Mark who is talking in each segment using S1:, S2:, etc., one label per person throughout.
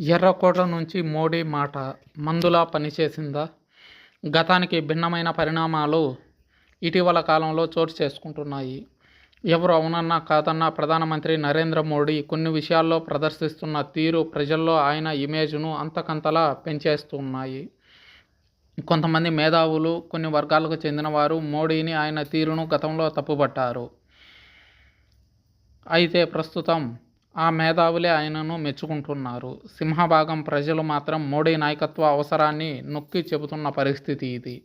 S1: ఎర్రకోట నుంచి మోడీ మాట మందులా పనిచేసిందా? గతానికి భిన్నమైన పరిణామాలు ఇటీవల కాలంలో చోటు చేసుకుంటున్నాయి. ఎవరు అవునన్నా కాదన్నా ప్రధానమంత్రి నరేంద్ర మోడీ కొన్ని విషయాల్లో ప్రదర్శిస్తున్న తీరు ప్రజల్లో ఆయన ఇమేజ్ను అంతకంతలా పెంచేస్తున్నాయి. కొంతమంది మేధావులు కొన్ని వర్గాలకు చెందినవారు మోడీని ఆయన తీరును గతంలో తప్పుపట్టారు. అయితే ప్రస్తుతం ఆ మేధావులే ఆయనను మెచ్చుకుంటున్నారు. సింహభాగం ప్రజలు మాత్రం మోడీ నాయకత్వ అవసరాన్ని నొక్కి చెబుతున్న పరిస్థితి ఇది.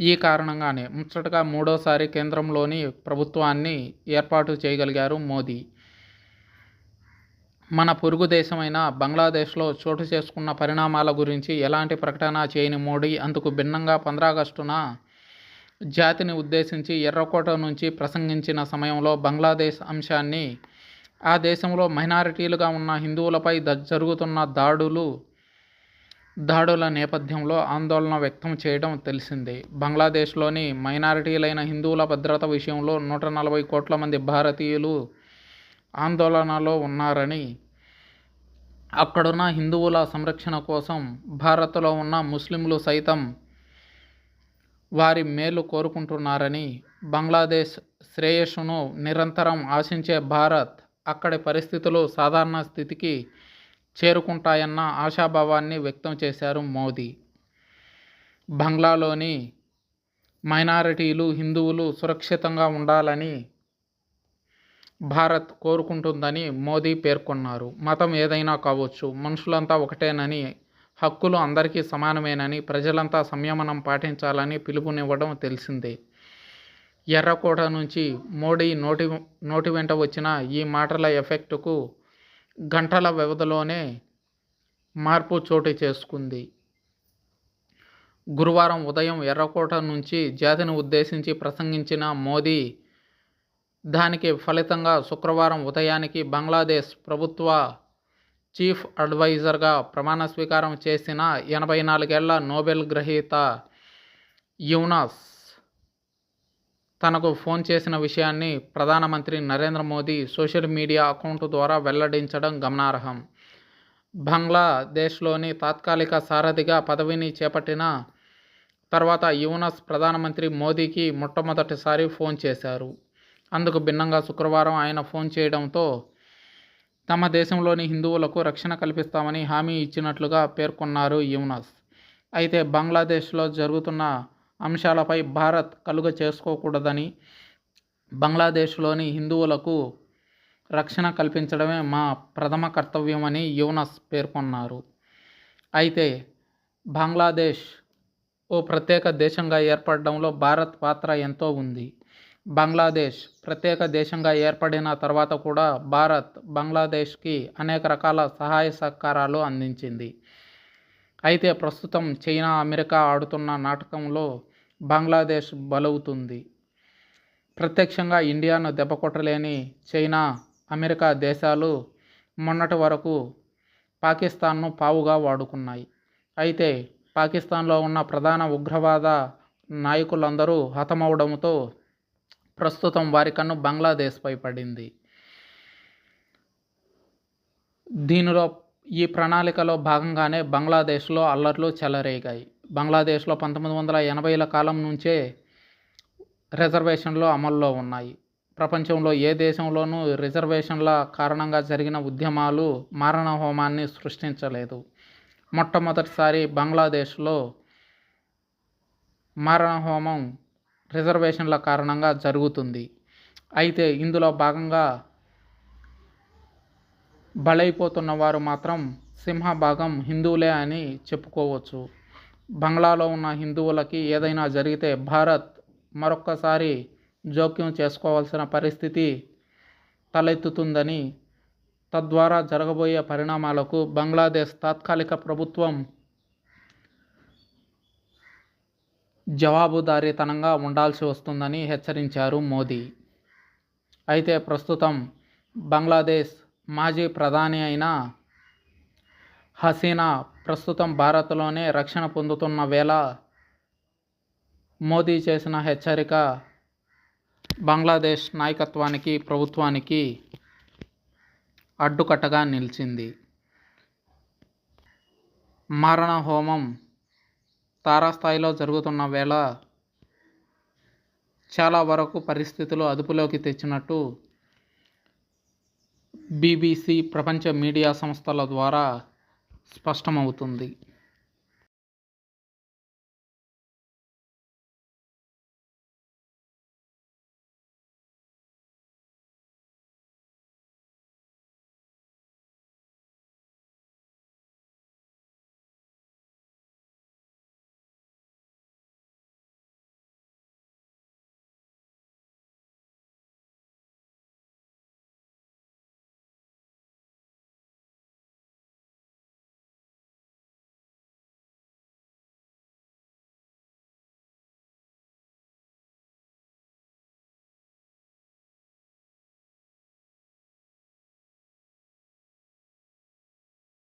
S1: ఈ కారణంగానే ముచ్చటగా మూడోసారి కేంద్రంలోని ప్రభుత్వాన్ని ఏర్పాటు చేయగలిగారు మోదీ. మన పొరుగు దేశమైన బంగ్లాదేశ్లో చోటు చేసుకున్న పరిణామాల గురించి ఎలాంటి ప్రకటన చేయని మోడీ అందుకు భిన్నంగా పంద్రాగస్టున జాతిని ఉద్దేశించి ఎర్రకోట నుంచి ప్రసంగించిన సమయంలో బంగ్లాదేశ్ అంశాన్ని ఆ దేశంలో మైనారిటీలుగా ఉన్న హిందువులపై ద జరుగుతున్న దాడులు దాడుల నేపథ్యంలో ఆందోళన వ్యక్తం చేయడం తెలిసిందే. బంగ్లాదేశ్లోని మైనారిటీలైన హిందువుల భద్రత విషయంలో నూట నలభై కోట్ల మంది భారతీయులు ఆందోళనలో ఉన్నారని అక్కడున్న హిందువుల సంరక్షణ కోసం భారత్లో ఉన్న ముస్లింలు సైతం వారి మేలు కోరుకుంటున్నారని బంగ్లాదేశ్ శ్రేయస్సును నిరంతరం ఆశించే భారత్ అక్కడి పరిస్థితులు సాధారణ స్థితికి చేరుకుంటాయన్న ఆశాభావాన్ని వ్యక్తం చేశారు మోదీ. బంగ్లాలోని మైనారిటీలు హిందువులు సురక్షితంగా ఉండాలని భారత్ కోరుకుంటుందని మోదీ పేర్కొన్నారు. మతం ఏదైనా కావచ్చు మనుషులంతా ఒకటేనని హక్కులు అందరికీ సమానమేనని ప్రజలంతా సంయమనం పాటించాలని పిలుపునివ్వడం తెలిసిందే. ఎర్రకోట నుంచి మోడీ నోటి నోటి వెంట వచ్చిన ఈ మాటల ఎఫెక్టుకు గంటల వ్యవధిలోనే మార్పు చోటు చేసుకుంది. గురువారం ఉదయం ఎర్రకోట నుంచి జాతిని ఉద్దేశించి ప్రసంగించిన మోదీ దానికి ఫలితంగా శుక్రవారం ఉదయానికి బంగ్లాదేశ్ ప్రభుత్వ చీఫ్ అడ్వైజర్గా ప్రమాణ స్వీకారం చేసిన ఎనభై నాలుగేళ్ళ నోబెల్ గ్రహీత యూనాస్ తనకు ఫోన్ చేసిన విషయాన్ని ప్రధానమంత్రి Narendra Modi social media account ద్వారా వెల్లడించడం గమనార్హం. బంగ్లాదేశ్లోని తాత్కాలిక సారథిగా పదవిని చేపట్టిన తర్వాత యువనస్ ప్రధానమంత్రి మోదీకి మొట్టమొదటిసారి ఫోన్ చేశారు. అందుకు భిన్నంగా శుక్రవారం ఆయన ఫోన్ చేయడంతో తమ దేశంలోని హిందువులకు రక్షణ కల్పిస్తామని హామీ ఇచ్చినట్లుగా పేర్కొన్నారు యువనస్. అయితే బంగ్లాదేశ్లో జరుగుతున్న అంశాలపై భారత్ కలుగ చేసుకోకూడదని బంగ్లాదేశ్లోని హిందువులకు రక్షణ కల్పించడమే మా ప్రథమ కర్తవ్యమని యూనస్ పేర్కొన్నారు. అయితే బంగ్లాదేశ్ ఓ ప్రత్యేక దేశంగా ఏర్పడడంలో భారత్ పాత్ర ఎంతో ఉంది. బంగ్లాదేశ్ ప్రత్యేక దేశంగా ఏర్పడిన తర్వాత కూడా భారత్ బంగ్లాదేశ్కి అనేక రకాల సహాయ సహకారాలు అందించింది. అయితే ప్రస్తుతం చైనా అమెరికా ఆడుతున్న నాటకంలో బంగ్లాదేశ్ బలవుతుంది. ప్రత్యక్షంగా ఇండియాను దెబ్బకొట్టలేని చైనా అమెరికా దేశాలు మొన్నటి వరకు పాకిస్తాన్ను పావుగా వాడుకున్నాయి. అయితే పాకిస్తాన్లో ఉన్న ప్రధాన ఉగ్రవాద నాయకులందరూ హతమవడంతో ప్రస్తుతం వారి కన్ను బంగ్లాదేశ్పై పడింది. దీనిలో ఈ ప్రణాళికలో భాగంగానే బంగ్లాదేశ్లో అల్లర్లు చెలరేగాయి. బంగ్లాదేశ్లో పంతొమ్మిది వందల ఎనభైల కాలం నుంచే రిజర్వేషన్లు అమల్లో ఉన్నాయి. ప్రపంచంలో ఏ దేశంలోనూ రిజర్వేషన్ల కారణంగా జరిగిన ఉద్యమాలు మారణ హోమాన్ని సృష్టించలేదు. మొట్టమొదటిసారి బంగ్లాదేశ్లో మారణ హోమం రిజర్వేషన్ల కారణంగా జరుగుతుంది. అయితే ఇందులో భాగంగా బలైపోతున్న వారు మాత్రం సింహభాగం హిందువులే అని చెప్పుకోవచ్చు. బంగ్లాలో ఉన్న హిందువులకి ఏదైనా జరిగితే భారత్ మరొక్కసారి జోక్యం చేసుకోవాల్సిన పరిస్థితి తలెత్తుతుందని తద్వారా జరగబోయే పరిణామాలకు బంగ్లాదేశ్ తాత్కాలిక ప్రభుత్వం జవాబుదారీతనంగా ఉండాల్సి వస్తుందని హెచ్చరించారు మోదీ. అయితే ప్రస్తుతం బంగ్లాదేశ్ మాజీ ప్రధాని అయిన హసీనా ప్రస్తుతం భారత్లోనే రక్షణ పొందుతున్న వేళ మోదీ చేసిన హెచ్చరిక బంగ్లాదేశ్ నాయకత్వానికి ప్రభుత్వానికి అడ్డుకట్టగా నిలిచింది. మారణ హోమం తారాస్థాయిలో జరుగుతున్న వేళ చాలా వరకు పరిస్థితులు అదుపులోకి తెచ్చినట్టు బీబీసీ ప్రపంచ మీడియా సంస్థల ద్వారా స్పష్టమవుతుంది.